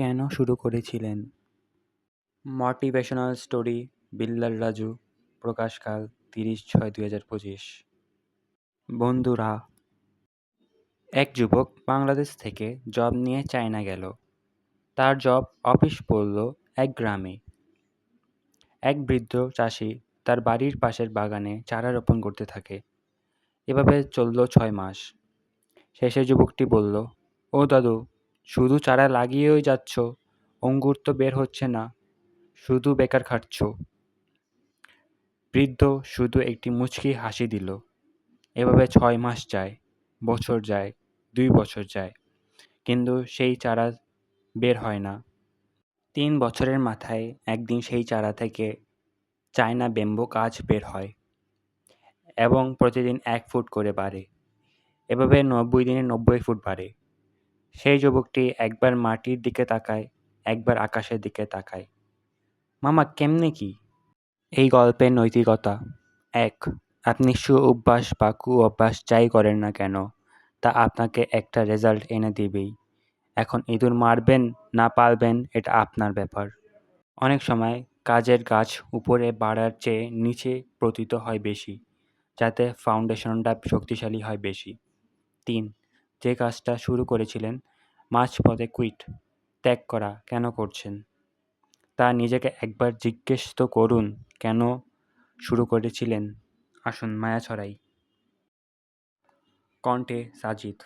কেন শুরু করেছিলেন? মোটিভেশনাল স্টোরি বিল্লাল রাজু প্রকাশকাল তিরিশ ছয়, দুই হাজার পঁচিশ। বন্ধুরা, এক যুবক বাংলাদেশ থেকে জব নিয়ে চায়না গেল। তার জব অফিস পড়ল এক গ্রামে। এক বৃদ্ধ চাষি তার বাড়ির পাশের বাগানে চারা রোপণ করতে থাকে। এভাবে চলল ছয় মাস। শেষে যুবকটি বলল, ও দাদু শুধু চারা লাগিয়েই যাচ্ছ অঙ্কুর তো বের হচ্ছে না, শুধু বেকার খাটছ। বৃদ্ধ শুধু একটি মুচকি হাসি দিল। এভাবে ছয় মাস যায়, বছর যায়, দুই বছর যায়, কিন্তু সেই চারা বের হয় না। তিন বছরের মাথায় একদিন সেই চারা থেকে চায়না বেম্বো গাছ বের হয় এবং প্রতিদিন এক ফুট করে বাড়ে। এভাবে নব্বই দিনে নব্বই ফুট বাড়ে। সেই যুবকটি একবার মাটির দিকে তাকায়, একবার আকাশের দিকে তাকায়। মামা, কেমনে কি? এই গল্পের নৈতিকতা। এক, আপনি সু অভ্যাস বা কু অভ্যাস যাই করেন না কেন, তা আপনাকে একটা রেজাল্ট এনে দিবেই। এখন ইঁদুর মারবেন, না পারবেন এটা আপনার ব্যাপার। অনেক সময় কাজের গাছ উপরে বাড়ার চেয়ে নিচে পতিত হয় বেশি, যাতে ফাউন্ডেশনটা শক্তিশালী হয় বেশি। তিন যে কাজটা শুরু করেছিলেন, মাঝপথে কুইট ত্যাগ করা কেন করছেন? তা নিজেকে একবার জিজ্ঞেস তো করুন, কেন শুরু করেছিলেন? আসুন, মায়া ছড়াই। কণ্ঠে সাজিদ।